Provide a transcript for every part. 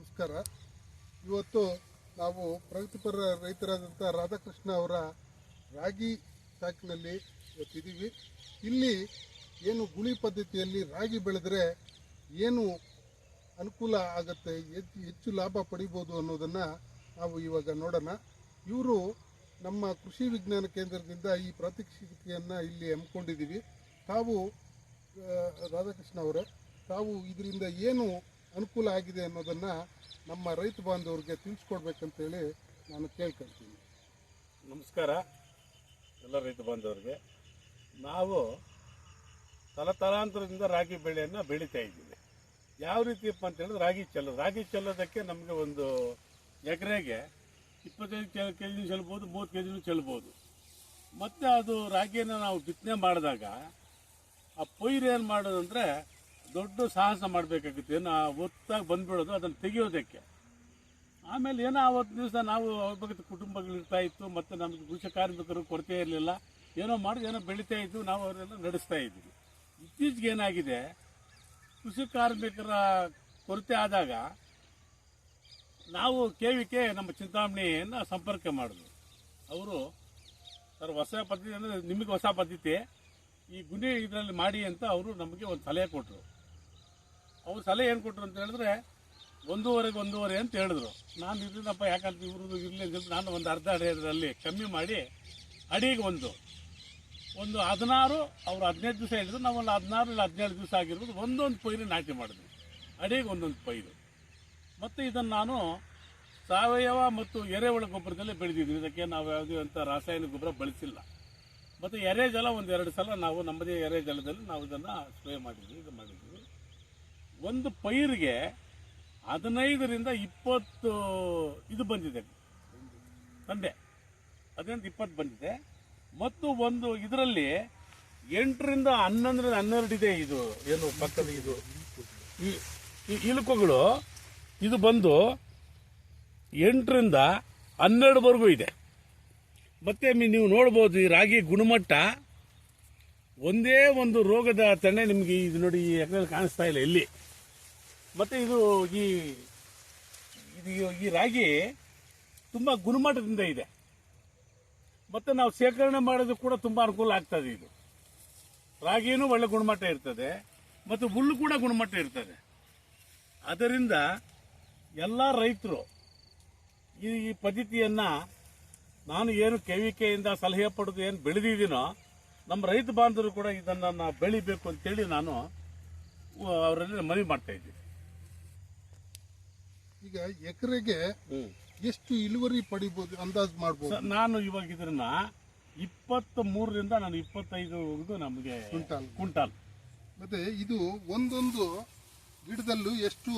ನಮಸ್ಕಾರ. ಇವತ್ತು ನಾವು ಪ್ರಗತಿಪರ ರೈತರಾದಂಥ ರಾಧಾಕೃಷ್ಣ ಅವರ ರಾಗಿ ಸಾಕಿನಲ್ಲಿ ಇವತ್ತಿದ್ದೀವಿ ಇಲ್ಲಿ ಏನು ಗುಳಿ ಪದ್ಧತಿಯಲ್ಲಿ ರಾಗಿ ಬೆಳೆದರೆ ಏನು ಅನುಕೂಲ ಆಗುತ್ತೆ ಹೆಚ್ಚು ಹೆಚ್ಚು ಲಾಭ ಪಡಿಬೋದು ಅನ್ನೋದನ್ನು ನಾವು ಇವಾಗ ನೋಡೋಣ. ಇವರು ನಮ್ಮ ಕೃಷಿ ವಿಜ್ಞಾನ ಕೇಂದ್ರದಿಂದ ಈ ಪ್ರಾತ್ಯಕ್ಷಿಕೆಯನ್ನು ಇಲ್ಲಿ ಹಮ್ಮಿಕೊಂಡಿದ್ದೀವಿ ತಾವು ರಾಧಾಕೃಷ್ಣ ಅವರೇ, ತಾವು ಇದರಿಂದ ಏನು ಅನುಕೂಲ ಆಗಿದೆ ಅನ್ನೋದನ್ನು ನಮ್ಮ ರೈತ ಬಾಂಧವರಿಗೆ ತಿಳಿಸ್ಕೊಡ್ಬೇಕಂತೇಳಿ ನಾನು ಕೇಳ್ಕೊಳ್ತೀನಿ. ನಮಸ್ಕಾರ, ಎಲ್ಲ ರೈತ ಬಾಂಧವರಿಗೆ. ನಾವು ತಲತಲಾಂತರದಿಂದ ರಾಗಿ ಬೆಳೆಯನ್ನು ಬೆಳೀತಾ ಇದ್ದೀವಿ. ಯಾವ ರೀತಿಯಪ್ಪ ಅಂತ ಹೇಳಿದ್ರೆ ರಾಗಿ ಚೆಲ್ಲೋದು ರಾಗಿ ಚೆಲ್ಲೋದಕ್ಕೆ ನಮಗೆ ಒಂದು ಎಕರೆಗೆ ಇಪ್ಪತ್ತೈದು ಕೆ ಜಿನೂ ಚೆಲ್ಬೋದು, ಮೂವತ್ತು ಕೆ ಜಿನೂ ಚೆಲ್ಬೋದು. ಮತ್ತು ಅದು ರಾಗಿಯನ್ನು ನಾವು ಬಿತ್ತನೆ ಮಾಡಿದಾಗ ಆ ಪೈರು ಏನು ಮಾಡೋದಂದ್ರೆ ದೊಡ್ಡ ಸಾಹಸ ಮಾಡಬೇಕಾಗುತ್ತೆ. ಏನು ಒತ್ತಾಗಿ ಬಂದ್ಬಿಡೋದು, ಅದನ್ನು ತೆಗೆಯೋದಕ್ಕೆ. ಆಮೇಲೆ ಏನೋ ಆವತ್ತು ದಿವಸ ನಾವು ಅವಾಗ ಕುಟುಂಬಗಳು ಇರ್ತಾ ಇತ್ತು, ಮತ್ತು ನಮಗೆ ಕೃಷಿ ಕಾರ್ಮಿಕರು ಕೊರತೆ ಇರಲಿಲ್ಲ. ಏನೋ ಮಾಡೋದು, ಏನೋ ಬೆಳೀತಾ ಇದ್ವು ನಾವು ಅವರೆಲ್ಲ ನಡೆಸ್ತಾ ಇದ್ವಿ. ಇತ್ತೀಚೆಗೆ ಏನಾಗಿದೆ, ಕೃಷಿ ಕಾರ್ಮಿಕರ ಕೊರತೆ ಆದಾಗ ನಾವು ಕೆ ವಿ ಕೆ ನಮ್ಮ ಚಿಂತಾಮಣಿಯನ್ನು ಸಂಪರ್ಕ ಮಾಡಿದ್ರು ಅವರು, ಸರ್, ಹೊಸ ಪದ್ಧತಿ ಅಂದರೆ ನಿಮಗೆ ಹೊಸ ಪದ್ಧತಿ. ಈ ಗುಣಿ ಇದರಲ್ಲಿ ಮಾಡಿ ಅಂತ ಅವರು ನಮಗೆ ಒಂದು ಸಲಹೆ ಕೊಟ್ಟರು ಅವ್ರು ಸಲಹೆ ಏನು ಕೊಟ್ಟರು ಅಂತ ಹೇಳಿದ್ರೆ ಒಂದೂವರೆಗೆ ಒಂದೂವರೆ ಅಂತ ಹೇಳಿದ್ರು. ನಾನು ಇದನ್ನಪ್ಪ ಯಾಕಂತ ಇವ್ರದ್ದು ಇರಲಿ ಅಂತ ಹೇಳಿ ನಾನು ಒಂದು ಅರ್ಧ ಅಡಿಯಲ್ಲಿ ಕಮ್ಮಿ ಮಾಡಿ ಅಡಿಗೆ ಒಂದು. ಒಂದು ಹದಿನಾರು, ಅವ್ರು ಹದಿನೈದು ದಿವಸ ಹೇಳಿದ್ರು ನಾವು ಹದಿನಾರು ಇಲ್ಲ ಹದಿನೇಳು ದಿವಸ ಆಗಿರ್ಬೋದು ಒಂದೊಂದು ಪೈರು ನಾಟಿ ಮಾಡಿದ್ವಿ. ಅಡಿಗೆ ಒಂದೊಂದು ಪೈರು. ಮತ್ತು ಇದನ್ನು ನಾನು ಸಾವಯವ ಮತ್ತು ಎರೆಹುಳ ಗೊಬ್ಬರದಲ್ಲೇ ಬೆಳೆದಿದ್ವಿ ಇದಕ್ಕೆ ನಾವು ಯಾವುದೇ ಅಂತ ರಾಸಾಯನಿಕ ಗೊಬ್ಬರ ಬಳಸಿಲ್ಲ. ಮತ್ತು ಎರೆ ಜಲ ಒಂದೆರಡು ಸಲ ನಾವು ನಮ್ಮದೇ ಎರೆ ಜಲದಲ್ಲಿ ನಾವು ಇದನ್ನು ಸ್ಪ್ರೇ ಮಾಡಿದ್ವಿ, ಇದು ಮಾಡಿದ್ವಿ. ಒಂದು ಪೈರಿಗೆ ಹದಿನೈದರಿಂದ ಇಪ್ಪತ್ತು ಇದು ಬಂದಿದೆ. ತಂದೆ. ಹದಿನೈದು ಇಪ್ಪತ್ತು ಬಂದಿದೆ. ಮತ್ತು ಒಂದು ಇದರಲ್ಲಿ ಎಂಟರಿಂದ ಹನ್ನೊಂದರಿಂದ ಹನ್ನೆರಡು ಇದೆ ಇದು, ಏನು ಪಕ್ಕದ ಇದು. ಈ ಇಲುಕುಗಳು, ಇದು ಬಂದು ಎಂಟರಿಂದ ಹನ್ನೆರಡುವರೆಗೂ ಇದೆ. ಮತ್ತೆ ನೀವು ನೋಡ್ಬೋದು ಈ ರಾಗಿ ಗುಣಮಟ್ಟ ಒಂದೇ ಒಂದು ರೋಗದ ತಣ್ಣೆ ನಿಮಗೆ ಇದು ನೋಡಿ ಎಕರೆಯಲ್ಲಿ ಕಾಣಿಸ್ತಾ ಇಲ್ಲ ಎಲ್ಲಿ ಮತ್ತೆ ಇದು ಈ ಇದು ಈ ರಾಗಿ ತುಂಬಾ ಗುಣಮಟ್ಟದಿಂದ ಇದೆ. ಮತ್ತೆ ನಾವು ಶೇಖರಣೆ ಮಾಡೋದು ಕೂಡ ತುಂಬಾ ಅನುಕೂಲ ಆಗ್ತದೆ ಇದು. ರಾಗಿನೂ ಒಳ್ಳೆ ಗುಣಮಟ್ಟ ಇರ್ತದೆ, ಮತ್ತು ಹುಲ್ಲು ಕೂಡ ಗುಣಮಟ್ಟ ಇರ್ತದೆ. ಅದರಿಂದ ಎಲ್ಲ ರೈತರು ಈ ಪದ್ಧತಿಯನ್ನ ನಾನು ಏನು ಕೆವಿಕೆಯಿಂದ ಸಲಹೆ ಪಡೆದು ಏನು ಬೆಳೆದಿದ್ದೀನೋ, ನಮ್ಮ ರೈತ ಬಾಂಧವರು ಕೂಡ ಇದನ್ನು ನಾವು ಬೆಳಿಬೇಕು ಅಂತೇಳಿ ನಾನು ಅವರಲ್ಲಿ ಮನವಿ ಮಾಡ್ತಾ ಇದ್ದೀನಿ. ಈಗ ಎಕರೆಗೆ ಎಷ್ಟು ಇಳುವರಿ ಪಡಿಬಹುದು ಅಂದಾಜು ಮಾಡಬಹುದು ನಾನು ಇವಾಗ ಇದನ್ನ ಇಪ್ಪತ್ತ ಮೂರರಿಂದ ನಾನು ಇಪ್ಪತ್ತೈದು ಇದು ನಮಗೆ ಕುಂಟಾಲ್. ಕುಂಟಾಲ್. ಮತ್ತೆ ಇದು ಒಂದೊಂದು ಗಿಡದಲ್ಲೂ ಎಷ್ಟು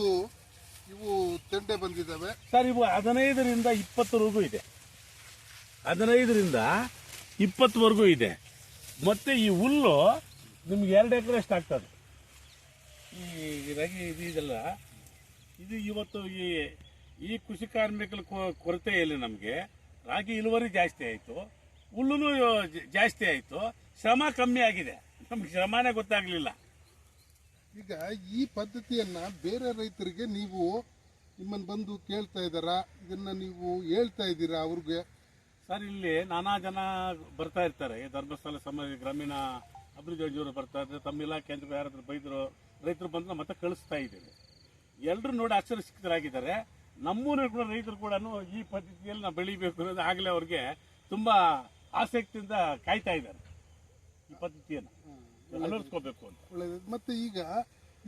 ಇವು ತೆಂಡೆ ಬಂದಿದ್ದಾವೆ? ಸರ್ ಇವು ಹದಿನೈದರಿಂದ ಇಪ್ಪತ್ತರವರೆಗೂ ಇದೆ. ಹದಿನೈದರಿಂದ ಇಪ್ಪತ್ತವರೆಗೂ ಇದೆ. ಮತ್ತೆ ಈ ಹುಲ್ಲು ನಿಮ್ಗೆ ಎರಡು ಎಕರೆ ಅಷ್ಟು ಆಗ್ತದೆ. ಈ ರಾಗಿ ಇದು ಇದೆಲ್ಲ ಇದು ಇವತ್ತು ಈ ಈ ಕೃಷಿ ಕಾರ್ಮಿಕರ ಇಲ್ಲ ನಮಗೆ ರಾಗಿ ಇಳುವರಿ ಜಾಸ್ತಿ ಆಯಿತು ಹುಲ್ಲುನು ಜಾಸ್ತಿ ಆಯಿತು ಶ್ರಮ ಕಮ್ಮಿ ಆಗಿದೆ. ನಮ್ಗೆ ಶ್ರಮನೇ ಗೊತ್ತಾಗಲಿಲ್ಲ. ಈಗ ಈ ಪದ್ಧತಿಯನ್ನ ಬೇರೆ ರೈತರಿಗೆ ನೀವು ನಿಮ್ಮನ್ನು ಬಂದು ಕೇಳ್ತಾ ಇದ್ದಾರಾ? ಇದನ್ನ ನೀವು ಹೇಳ್ತಾ ಇದ್ದೀರಾ ಅವ್ರಿಗೆ? ಸರ್ ಇಲ್ಲಿ ನಾನಾ ಜನ ಬರ್ತಾ ಇರ್ತಾರೆ. ಈ ಧರ್ಮಸ್ಥಳ ಸಮಾಜ ಗ್ರಾಮೀಣ ಅಭಿವೃದ್ಧಿ ಯೋಜನೆಯವರು ಬರ್ತಾ ಇರ್ತಾರೆ ತಮ್ಮ ಇಲಾಖೆ ಅಂತ ಯಾರಾದ್ರೂ ಬೈದರು ರೈತರು ಬಂದ್ರೆ ಮತ್ತೆ ಕಳಿಸ್ತಾ ಇದ್ದೀವಿ ಎಲ್ಲರೂ ನೋಡಿ ಆಶ್ಚರ್ಯಚಕಿತರಾಗಿದ್ದಾರೆ. ನಮ್ಮೂರಲ್ಲಿ ಕೂಡ ರೈತರು ಕೂಡ ಈ ಪದ್ಧತಿಯಲ್ಲಿ ನಾವು ಬೆಳಿಬೇಕು ಅನ್ನೋದು ಆಗಲೇ ಅವ್ರಿಗೆ ತುಂಬ ಆಸಕ್ತಿಯಿಂದ ಕಾಯ್ತಾ ಇದ್ದಾರೆ. ಈ ಪದ್ಧತಿಯನ್ನು ಅಳವಡಿಸ್ಕೋಬೇಕು ಅಂತ. ಒಳ್ಳೆಯದು ಮತ್ತು ಈಗ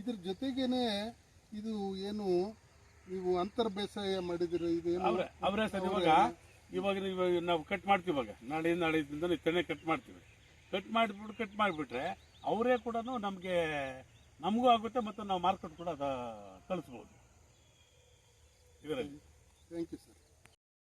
ಇದ್ರ ಜೊತೆಗೇನೆ ಇದು ಏನು ನೀವು ಅಂತರ್ ಬೇಸಾಯ ಮಾಡಿದಿರ ಇದು ಅವ್ರೆ ಅವರೇ ಸರ್ ಇವಾಗ ಇವಾಗ ಇವಾಗ ನಾವು ಕಟ್ ಮಾಡ್ತೀವಿ ಇವಾಗ. ನಾಳೆ ನಾಳೆದಿಂದ ತೆನೆ ಕಟ್ ಮಾಡ್ತೀವಿ. ಕಟ್ ಮಾಡಿಬಿಟ್ಟು ಕಟ್ ಮಾಡಿಬಿಟ್ರೆ ಅವರೇ ಕೂಡ ನಮಗೆ ನಮಗೂ ಆಗುತ್ತೆ ಮತ್ತು ನಾವು ಮಾರ್ಕೆಟ್ ಕೂಡ ಕಳಿಸ್ಬೋದು. ಇದರಲ್ಲಿ. Thank you sir